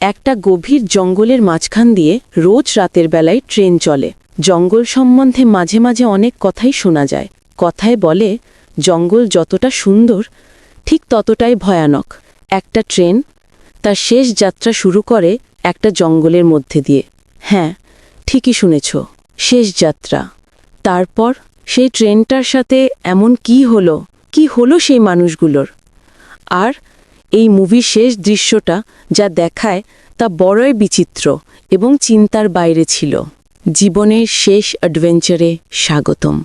একটা গভীর জঙ্গলের মাঝখান দিয়ে রোজ রাতের বেলায় ট্রেন চলে। জঙ্গল সম্বন্ধে মাঝে মাঝে অনেক কথাই শোনা যায়। কথায় বলে, জঙ্গল যতটা সুন্দর, ঠিক ততটাই ভয়ানক। একটা ট্রেন, তার শেষ যাত্রা শুরু করে একটা জঙ্গলের মধ্যে দিয়ে। হ্যাঁ ঠিকই শুনেছ, শেষ যাত্রা। তারপর সেই ট্রেনটার সাথে এমন কি হলো? কি হলো সেই মানুষগুলোর? আর এই মুভির শেষ দৃশ্যটা যা দেখায় তা বড়ই বিচিত্র এবং চিন্তার বাইরে ছিল। জীবনের শেষ অ্যাডভেঞ্চারে স্বাগতম।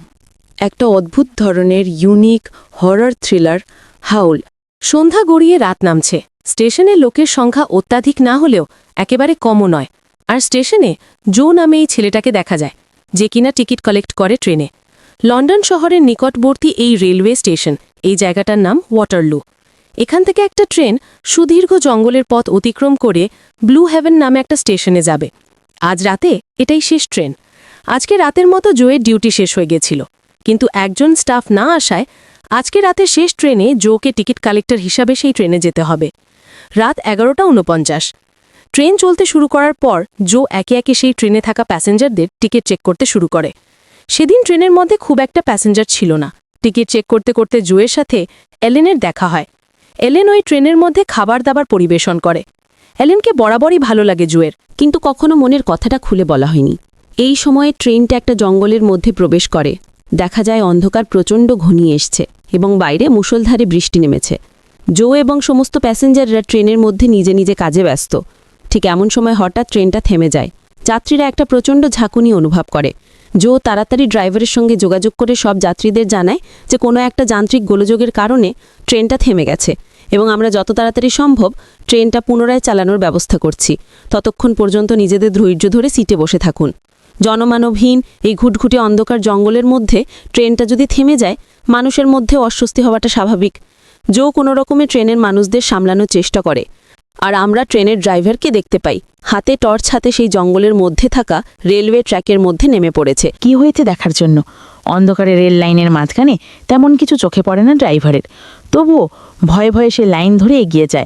একটা অদ্ভুত ধরনের ইউনিক হরর থ্রিলার হাউল। সন্ধ্যা গড়িয়ে রাত নামছে। স্টেশনে লোকের সংখ্যা অত্যাধিক না হলেও একেবারে কমও নয়। আর স্টেশনে জো নামে এই ছেলেটাকে দেখা যায়, যে কিনা টিকিট কালেক্ট করে ট্রেনে। লন্ডন শহরের নিকটবর্তী এই রেলওয়ে স্টেশন, এই জায়গাটার নাম ওয়াটারলু। এখান থেকে একটা ট্রেন সুদীর্ঘ জঙ্গলের পথ অতিক্রম করে ব্লু হেভেন নামে একটা স্টেশনে যাবে। আজ রাতে এটাই শেষ ট্রেন। আজকে রাতের মতো জোয়ের ডিউটি শেষ হয়ে গেছিল। কিন্তু একজন স্টাফ না আসায় আজকে রাতে শেষ ট্রেনে জোকে টিকিট কালেক্টর হিসাবে সেই ট্রেনে যেতে হবে। রাত এগারোটা উনপঞ্চাশ ট্রেন চলতে শুরু করার পর জো একে একে সেই ট্রেনে থাকা প্যাসেঞ্জারদের টিকিট চেক করতে শুরু করে। সেদিন ট্রেনের মধ্যে খুব একটা প্যাসেঞ্জার ছিল না। টিকিট চেক করতে করতে জোয়ের সাথে এলেনের দেখা হয়। এলেন ওই ট্রেনের মধ্যে খাবার দাবার পরিবেশন করে। এলেনকে বরাবরই ভালো লাগে জুয়ের, কিন্তু কখনো মনের কথাটা খুলে বলা হয়নি। এই সময়ে ট্রেনটা একটা জঙ্গলের মধ্যে প্রবেশ করে। দেখা যায় অন্ধকার প্রচণ্ড ঘনিয়ে এসছে এবং বাইরে মুষলধারে বৃষ্টি নেমেছে। জো এবং সমস্ত প্যাসেঞ্জাররা ট্রেনের মধ্যে নিজে নিজে কাজে ব্যস্ত। ঠিক এমন সময় হঠাৎ ট্রেনটা থেমে যায়। যাত্রীরা একটা প্রচণ্ড ঝাঁকুনি অনুভব করে। জো তাড়াতাড়ি ড্রাইভারের সঙ্গে যোগাযোগ করে সব যাত্রীদের জানায় যে কোনো একটা যান্ত্রিক গোলযোগের কারণে ট্রেনটা থেমে গেছে এবং আমরা যত তাড়াতাড়ি সম্ভব ট্রেনটা পুনরায় চালানোর ব্যবস্থা করছি। ততক্ষণ পর্যন্ত নিজেদের ধৈর্য ধরে সিটে বসে থাকুন। জনমানবহীন এই ঘুটঘুটে অন্ধকার জঙ্গলের মধ্যে ট্রেনটা যদি থেমে যায়, মানুষের মধ্যে অস্বস্তি হওয়াটা স্বাভাবিক। জো কোনো রকমে ট্রেনের মানুষদের সামলানোর চেষ্টা করে। আর আমরা ট্রেনের ড্রাইভারকে দেখতে পাই। হাতে টর্চ, হাতে সেই জঙ্গলের মধ্যে থাকা রেলওয়ে ট্র্যাকের মধ্যে নেমে পড়েছে। কি হয়েছে দেখার জন্য? অন্ধকারে রেল লাইনের মাঝখানে তেমন কিছু চোখে পড়ে না ড্রাইভারের। তবুও ভয়ে ভয়ে সে লাইন ধরে এগিয়ে যায়।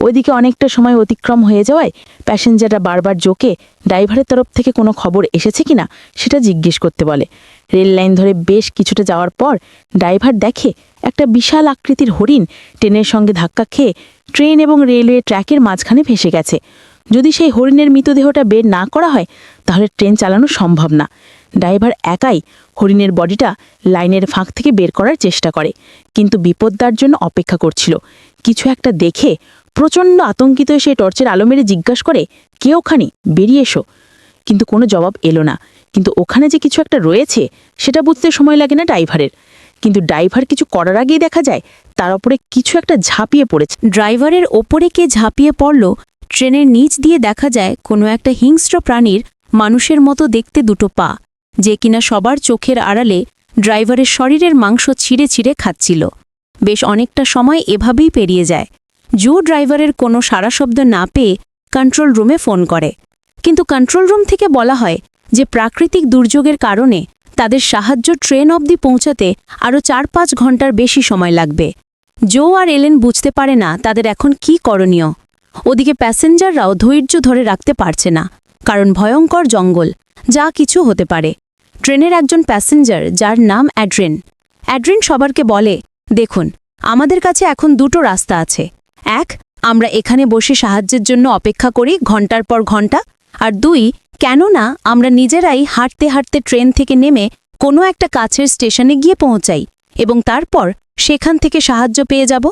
ওইদিকে অনেকটা সময় অতিক্রম হয়ে যাওয়ায় প্যাসেঞ্জাররা বারবার জোকে ড্রাইভারের তরফ থেকে কোনো খবর এসেছে কি না সেটা জিজ্ঞেস করতে বলে। রেল লাইন ধরে বেশ কিছুটা যাওয়ার পর ড্রাইভার দেখে একটা বিশাল আকৃতির হরিণ ট্রেনের সঙ্গে ধাক্কা খেয়ে ট্রেন এবং রেলওয়ে ট্র্যাকের মাঝখানে ভেসে গেছে। যদি সেই হরিণের মৃতদেহটা বের না করা হয়, তাহলে ট্রেন চালানো সম্ভব না। ড্রাইভার একাই হরিণের বডিটা লাইনের ফাঁক থেকে বের করার চেষ্টা করে, কিন্তু বিপদ্দার জন্য অপেক্ষা করছিল। কিছু একটা দেখে প্রচণ্ড আতঙ্কিত সে টর্চের আলো মেরে জিজ্ঞাসা করে, কে ওখানে? বেরিয়ে এসো। কিন্তু কোনো জবাব এলো না। কিন্তু ওখানে যে কিছু একটা রয়েছে, সেটা বুঝতে সময় লাগে না ড্রাইভারের। কিন্তু ড্রাইভার কিছু করার আগেই দেখা যায়, তার ওপরে কিছু একটা ঝাঁপিয়ে পড়েছে। ড্রাইভারের ওপরে কে ঝাঁপিয়ে পড়ল, ট্রেনের নিচ দিয়ে দেখা যায় কোনো একটা হিংস্র প্রাণীর মানুষের মতো দেখতে দুটো পা। যে কিনা সবার চোখের আড়ালে ড্রাইভারের শরীরের মাংস ছিঁড়ে ছিঁড়ে খাচ্ছিল। বেশ অনেকটা সময় এভাবেই পেরিয়ে যায়। জো ড্রাইভারের কোনো সারা শব্দ না পেয়ে কন্ট্রোল রুমে ফোন করে। কিন্তু কন্ট্রোল রুম থেকে বলা হয় যে প্রাকৃতিক দুর্যোগের কারণে তাদের সাহায্য ট্রেন অবধি পৌঁছাতে আরও চার পাঁচ ঘণ্টার বেশি সময় লাগবে। জো আর এলেন বুঝতে পারে না তাদের এখন কি করণীয়। ওদিকে প্যাসেঞ্জাররাও ধৈর্য ধরে রাখতে পারছে না, কারণ ভয়ঙ্কর জঙ্গল, যা কিছু হতে পারে। ট্রেনের একজন প্যাসেঞ্জার, যার নাম অ্যাড্রেন। অ্যাড্রেন সবারকে বলে, দেখুন, আমাদের কাছে এখন দুটো রাস্তা আছে। এক, আমরা এখানে বসে সাহায্যের জন্য অপেক্ষা করি ঘণ্টার পর ঘণ্টা। আর দুই, কেননা আমরা নিজেরাই হাঁটতে হাঁটতে ট্রেন থেকে নেমে কোনো একটা কাছের স্টেশনে গিয়ে পৌঁছাই এবং তারপর সেখান থেকে সাহায্য পেয়ে যাব।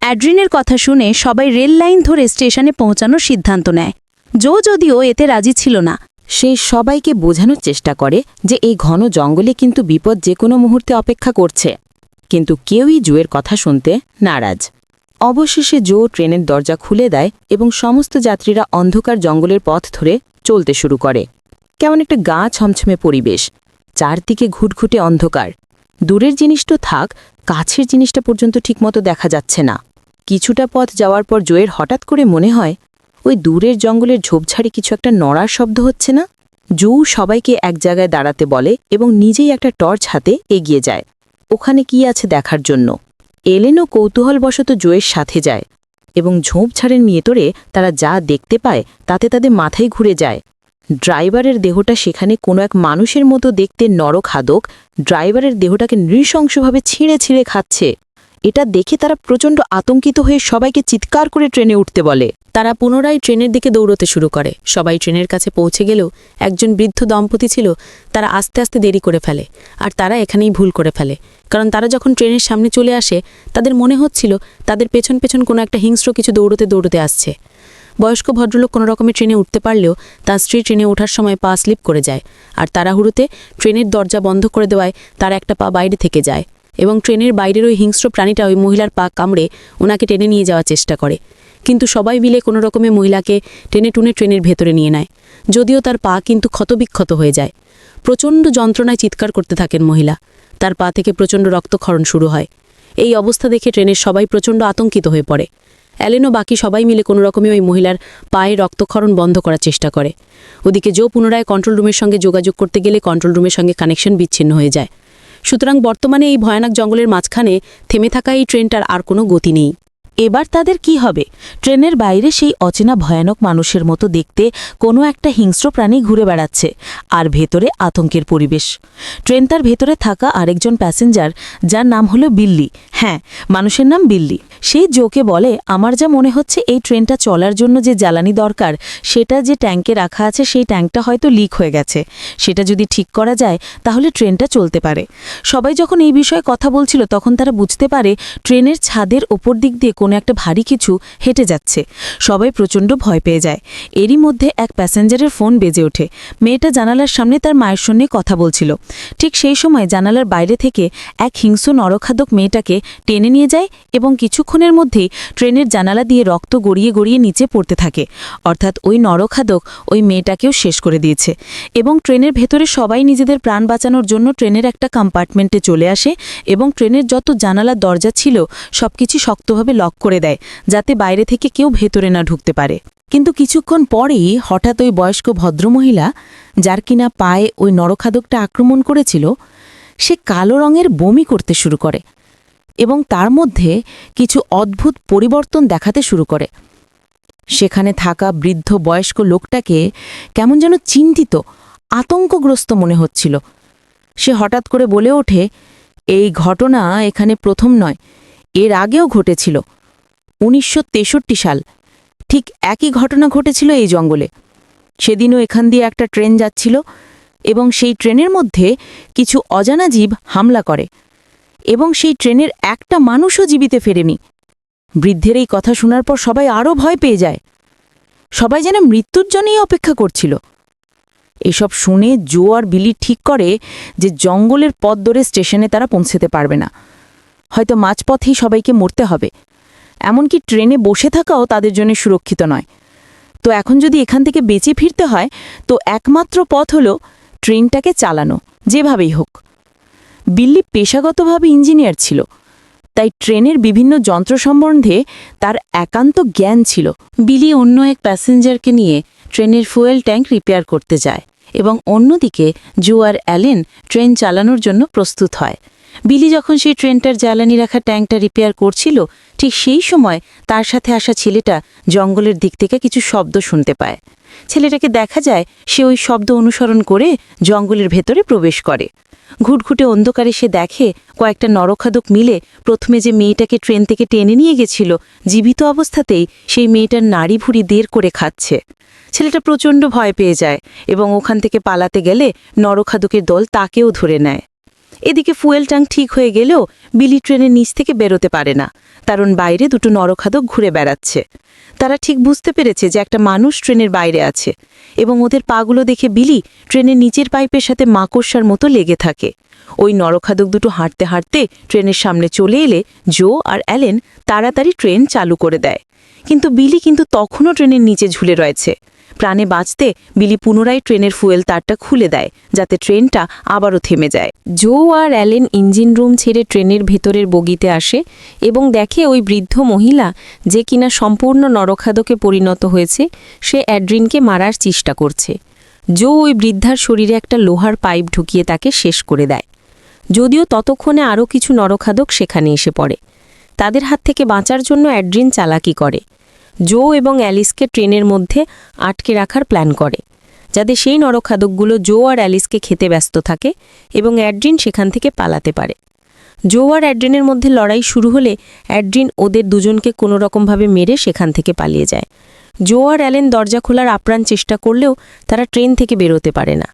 অ্যাড্রিনের কথা শুনে সবাই রেল লাইন ধরে স্টেশনে পৌঁছানোর সিদ্ধান্ত নেয়। জো যদিও এতে রাজি ছিল না সে সবাইকে বোঝানোর চেষ্টা করে যে এই ঘন জঙ্গলে কিন্তু বিপদ যে কোনো মুহূর্তে অপেক্ষা করছে। কিন্তু কেউই জোয়ের কথা শুনতে নারাজ। অবশেষে জো ট্রেনের দরজা খুলে দেয় এবং সমস্ত যাত্রীরা অন্ধকার জঙ্গলের পথ ধরে চলতে শুরু করে। কেমন একটা গা ছমছমে পরিবেশ। চারদিকে ঘুটঘুটে অন্ধকার। দূরের জিনিস তো থাক, কাছের জিনিসটা পর্যন্ত ঠিকমতো দেখা যাচ্ছে না। কিছুটা পথ যাওয়ার পর জোয়ের হঠাৎ করে মনে হয় ওই দূরের জঙ্গলের ঝোপঝাড়ে কিছু একটা নড়ার শব্দ হচ্ছে না? জু সবাইকে এক জায়গায় দাঁড়াতে বলে এবং নিজেই একটা টর্চ হাতে এগিয়ে যায়। ওখানে কি আছে দেখার জন্য? এলেনও কৌতূহলবশত জোয়ের সাথে যায় এবং ঝোপঝাড়ের মেয়েতরে তারা যা দেখতে পায় তাতে তাদের মাথায় ঘুরে যায়। ড্রাইভারের দেহটা সেখানে কোনো এক মানুষের মতো দেখতে নরখাদক ড্রাইভারের দেহটাকে নৃশংসভাবে ছিঁড়ে ছিঁড়ে খাচ্ছে। এটা দেখে তারা প্রচণ্ড আতঙ্কিত হয়ে সবাইকে চিৎকার করে ট্রেনে উঠতে বলে। তারা পুনরায় ট্রেনের দিকে দৌড়তে শুরু করে। সবাই ট্রেনের কাছে পৌঁছে গেলেও একজন বৃদ্ধ দম্পতি ছিল, তারা আস্তে আস্তে দেরি করে ফেলে আর তারা এখানেই ভুল করে ফেলে। কারণ তারা যখন ট্রেনের সামনে চলে আসে, তাদের মনে হচ্ছিল তাদের পেছন পেছন কোনো একটা হিংস্র কিছু দৌড়তে দৌড়তে আসছে। বয়স্ক ভদ্রলোক কোনো রকমের ট্রেনে উঠতে পারলেও তার স্ত্রী ট্রেনে ওঠার সময় পা স্লিপ করে যায় আর তাড়াহুড়োতে ট্রেনের দরজা বন্ধ করে দেওয়ায় তার একটা পা বাইরে থেকে যায়। এবং ট্রেনের বাইরের ওই হিংস্র প্রাণীটা ওই মহিলার পা কামড়ে ওনাকে টেনে নিয়ে যাওয়ার চেষ্টা করে। কিন্তু সবাই মিলে কোনো রকমে মহিলাকে টেনে টুনে ট্রেনের ভেতরে নিয়ে নেয়। যদিও তার পা কিন্তু ক্ষতবিক্ষত হয়ে যায়। প্রচণ্ড যন্ত্রণায় চিৎকার করতে থাকেন মহিলা। তার পা থেকে প্রচণ্ড রক্তক্ষরণ শুরু হয়। এই অবস্থা দেখে ট্রেনের সবাই প্রচণ্ড আতঙ্কিত হয়ে পড়ে। অ্যালেনও বাকি সবাই মিলে কোনো রকমে ওই মহিলার পায়ে রক্তক্ষরণ বন্ধ করার চেষ্টা করে। ওদিকে জো পুনরায় কন্ট্রোল রুমের সঙ্গে যোগাযোগ করতে গেলে কন্ট্রোল রুমের সঙ্গে কানেকশন বিচ্ছিন্ন হয়ে যায়। সুতরাং বর্তমানে এই ভয়ানক জঙ্গলের মাঝখানে থেমে থাকা এই ট্রেনটার আর কোনো গতি নেই। এবার তাদের কি হবে? ট্রেনের বাইরে সেই অচেনা ভয়ানক মানুষের মতো দেখতে কোনো একটা হিংস্র প্রাণী ঘুরে বেড়াচ্ছে, আর ভেতরে আতঙ্কের পরিবেশ। ট্রেন তার ভেতরে থাকা আরেকজন প্যাসেঞ্জার, যার নাম হলো বিল্লি। হ্যাঁ মানুষের নাম বিল্লি। সেই জোকে বলে, আমার যা মনে হচ্ছে এই ট্রেনটা চলার জন্য যে জ্বালানি দরকার, সেটা যে ট্যাঙ্কে রাখা আছে সেই ট্যাঙ্কটা হয়তো লিক হয়ে গেছে। সেটা যদি ঠিক করা যায়, তাহলে ট্রেনটা চলতে পারে। সবাই যখন এই বিষয়ে কথা বলছিল, তখন তারা বুঝতে পারে ট্রেনের ছাদের ওপর দিক দিয়ে কোনো একটা ভারী কিছু হেঁটে যাচ্ছে। সবাই প্রচণ্ড ভয় পেয়ে যায়। এরই মধ্যে এক প্যাসেঞ্জারের ফোন বেজে ওঠে। মেয়েটা জানালার সামনে তার মায়ের সঙ্গে কথা বলছিল। ঠিক সেই সময় জানালার বাইরে থেকে এক হিংস্র নরখাদক মেয়েটাকে টেনে নিয়ে যায় এবং কিছুক্ষণের মধ্যেই ট্রেনের জানালা দিয়ে রক্ত গড়িয়ে গড়িয়ে নিচে পড়তে থাকে। অর্থাৎ ওই নরখাদক ওই মেয়েটাকেও শেষ করে দিয়েছে। এবং ট্রেনের ভেতরে সবাই নিজেদের প্রাণ বাঁচানোর জন্য ট্রেনের একটা কম্পার্টমেন্টে চলে আসে এবং ট্রেনের যত জানালার দরজা ছিল সবকিছু শক্তভাবে লক করে দেয়, যাতে বাইরে থেকে কেউ ভেতরে না ঢুকতে পারে। কিন্তু কিছুক্ষণ পরেই হঠাৎ ওই বয়স্ক ভদ্রমহিলা, যার কিনা পায়ে ওই নরখাদকটা আক্রমণ করেছিল, সে কালো রঙের বমি করতে শুরু করে। এবং তার মধ্যে কিছু অদ্ভুত পরিবর্তন দেখাতে শুরু করে। সেখানে থাকা বৃদ্ধ বয়স্ক লোকটাকে কেমন যেন চিন্তিত, আতঙ্কগ্রস্ত মনে হচ্ছিল। সে হঠাৎ করে বলে ওঠে, এই ঘটনা এখানে প্রথম নয়, এর আগেও ঘটেছিল। উনিশশো তেষট্টি সাল, ঠিক একই ঘটনা ঘটেছিল এই জঙ্গলে। সেদিনও এখান দিয়ে একটা ট্রেন যাচ্ছিল এবং সেই ট্রেনের মধ্যে কিছু অজানা জীব হামলা করে। এবং সেই ট্রেনের একটা মানুষও জীবিতে ফেরেনি। বৃদ্ধের এই কথা শোনার পর সবাই আরও ভয় পেয়ে যায়। সবাই যেন মৃত্যুর জন্যই অপেক্ষা করছিল। এসব শুনে জো আর বিলি ঠিক করে যে জঙ্গলের পথ ধরে স্টেশনে তারা পৌঁছতে পারবে না। হয়তো মাঝপথেই সবাইকে মরতে হবে। এমনকি ট্রেনে বসে থাকাও তাদের জন্য সুরক্ষিত নয়। তো এখন যদি এখান থেকে বেঁচে ফিরতে হয়, তো একমাত্র পথ হলো ট্রেনটাকে চালানো, যেভাবেই হোক। বিল্লি পেশাগতভাবে ইঞ্জিনিয়ার ছিল। তাই ট্রেনের বিভিন্ন যন্ত্র সম্বন্ধে তার একান্ত জ্ঞান ছিল। বিলি অন্য এক প্যাসেঞ্জারকে নিয়ে ট্রেনের ফুয়েল ট্যাঙ্ক রিপেয়ার করতে যায় এবং অন্যদিকে জো আর অ্যালেন ট্রেন চালানোর জন্য প্রস্তুত হয়। বিলি যখন সেই ট্রেনটার জ্বালানি রাখা ট্যাঙ্কটা রিপেয়ার করছিল, ঠিক সেই সময় তার সাথে আসা ছেলেটা জঙ্গলের দিক থেকে কিছু শব্দ শুনতে পায়। ছেলেটাকে দেখা যায় সে ওই শব্দ অনুসরণ করে জঙ্গলের ভেতরে প্রবেশ করে। ঘুটঘুটে অন্ধকারে সে দেখে কয়েকটা নরখাদক মিলে প্রথমে যে মেয়েটাকে ট্রেন থেকে টেনে নিয়ে গেছিল, জীবিত অবস্থাতেই সেই মেয়েটার নাড়ি ভুড়ি দের করে খাচ্ছে। ছেলেটা প্রচণ্ড ভয় পেয়ে যায় এবং ওখান থেকে পালাতে গেলে নরখাদকের দল তাকেও ধরে নেয়। এদিকে ফুয়েল ট্যাঙ্ক ঠিক হয়ে গেলেও বিলি ট্রেনের নিচ থেকে বেরোতে পারে না। কারণ বাইরে দুটো নরখাদক ঘুরে বেড়াচ্ছে। তারা ঠিক বুঝতে পেরেছে যে একটা মানুষ ট্রেনের বাইরে আছে এবং ওদের পাগুলো দেখে বিলি ট্রেনের নিচের পাইপের সাথে মাকড়সার মতো লেগে থাকে। ওই নরখাদক দুটো হাঁটতে হাঁটতে ট্রেনের সামনে চলে এলে জো আর অ্যালেন তাড়াতাড়ি ট্রেন চালু করে দেয়। কিন্তু বিলি কিন্তু তখনও ট্রেনের নিচে ঝুলে রয়েছে। প্রাণে বাঁচতে বিলি পুনরায় ট্রেনের ফুয়েল তারটা খুলে দেয়, যাতে ট্রেনটা আবারও থেমে যায়। জো আর অ্যালেন ইঞ্জিন রুম ছেড়ে ট্রেনের ভেতরের বগিতে আসে এবং দেখে ওই বৃদ্ধ মহিলা যে কিনা সম্পূর্ণ নরখাদকে পরিণত হয়েছে, সে অ্যাড্রিনকে মারার চেষ্টা করছে। জো ওই বৃদ্ধার শরীরে একটা লোহার পাইপ ঢুকিয়ে তাকে শেষ করে দেয়। যদিও ততক্ষণে আরও কিছু নরখাদক সেখানে এসে পড়ে। তাদের হাত থেকে বাঁচার জন্য অ্যাড্রিন চালাকি করে। জো এবং অ্যালিসকে ট্রেনের মধ্যে আটকে রাখার প্ল্যান করে, যাতে সেই নরখাদকগুলো জো আর অ্যালিসকে খেতে ব্যস্ত থাকে এবং অ্যাড্রিন সেখান থেকে পালাতে পারে। জো আর অ্যাড্রিনের মধ্যে লড়াই শুরু হলে অ্যাড্রিন ওদের দুজনকে কোনো রকমভাবে মেরে সেখান থেকে পালিয়ে যায়। জো আর অ্যালেন দরজা খোলার আপ্রাণ চেষ্টা করলেও তারা ট্রেন থেকে বেরোতে পারে না,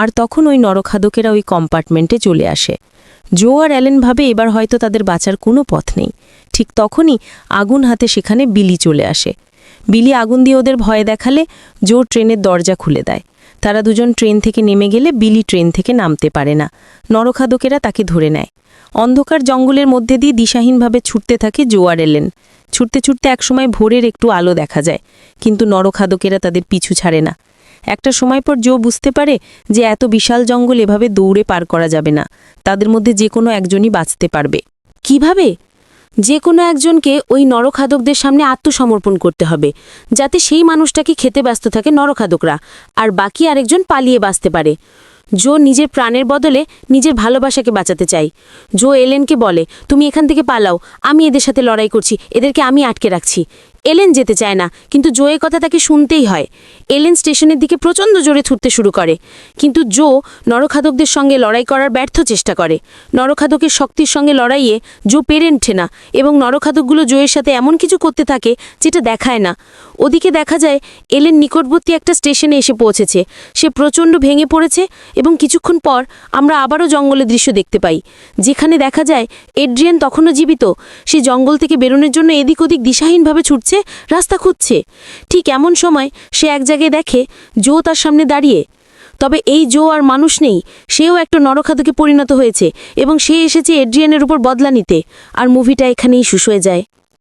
আর তখন ওই নরখাদকেরা ওই কম্পার্টমেন্টে চলে আসে। জো আর অ্যালেন ভাবে এবার হয়তো তাদের বাঁচার কোনো পথ নেই। ঠিক তখনই আগুন হাতে সেখানে বিলি চলে আসে। বিলি আগুন দিয়ে ওদের ভয় দেখালে জো ট্রেনের দরজা খুলে দেয়। তারা দুজন ট্রেন থেকে নেমে গেলে বিলি ট্রেন থেকে নামতে পারে না। নরখাদকেরা তাকে ধরে নেয়। অন্ধকার জঙ্গলের মধ্যে দিয়ে দিশাহীনভাবে ছুটতে থাকে জো আর এলেন ছুটতে ছুটতে একসময় ভোরের একটু আলো দেখা যায়, কিন্তু নরখাদকেরা তাদের পিছু ছাড়ে না। একটা সময় পর জো বুঝতে পারে যে এত বিশাল জঙ্গল এভাবে দৌড়ে পার করা যাবে না। তাদের মধ্যে যে কোনো একজনই বাঁচতে পারবে। কীভাবে? যে কোনো একজনকে ওই নরখাদকদের সামনে আত্মসমর্পণ করতে হবে, যাতে সেই মানুষটাকে খেতে ব্যস্ত থাকে নরখাদকরা, আর বাকি আরেকজন পালিয়ে বাঁচতে পারে। জো নিজের প্রাণের বদলে নিজের ভালোবাসাকে বাঁচাতে চাই জো এলেনকে বলে, তুমি এখান থেকে পালাও, আমি এদের সাথে লড়াই করছি, এদেরকে আমি আটকে রাখছি। এলেন যেতে চায় না, কিন্তু জোয়ের কথা তাকে শুনতেই হয়। এলেন স্টেশনের দিকে প্রচণ্ড জোরে ছুটতে শুরু করে। কিন্তু জো নরখাদকদের সঙ্গে লড়াই করার ব্যর্থ চেষ্টা করে। নরখাদকের শক্তির সঙ্গে লড়াইয়ে জো পেরে না এবং নরখাদকগুলো জোয়ের সাথে এমন কিছু করতে থাকে যেটা দেখায় না। ওদিকে দেখা যায়, এলেন নিকটবর্তী একটা স্টেশনে এসে পৌঁছেছে। সে প্রচণ্ড ভেঙে পড়েছে এবং কিছুক্ষণ পর আমরা আবারও জঙ্গলের দৃশ্য দেখতে পাই। যেখানে দেখা যায়, এড্রিয়ান তখনও জীবিত। সে জঙ্গল থেকে বেরোনোর জন্য এদিক ওদিক দিশাহীনভাবে ছুটছে। রাস্তা খুঁজছে। ঠিক এমন সময় সে এক জায়গায় দেখে জো তার সামনে দাঁড়িয়ে। তবে এই জো আর মানুষ নেই, সেও একটা নরখাদকে পরিণত হয়েছে এবং সে এসেছে এড্রিয়ানের উপর বদলা নিতে, আর মুভিটা এখানেই শুষ হয়ে যায়।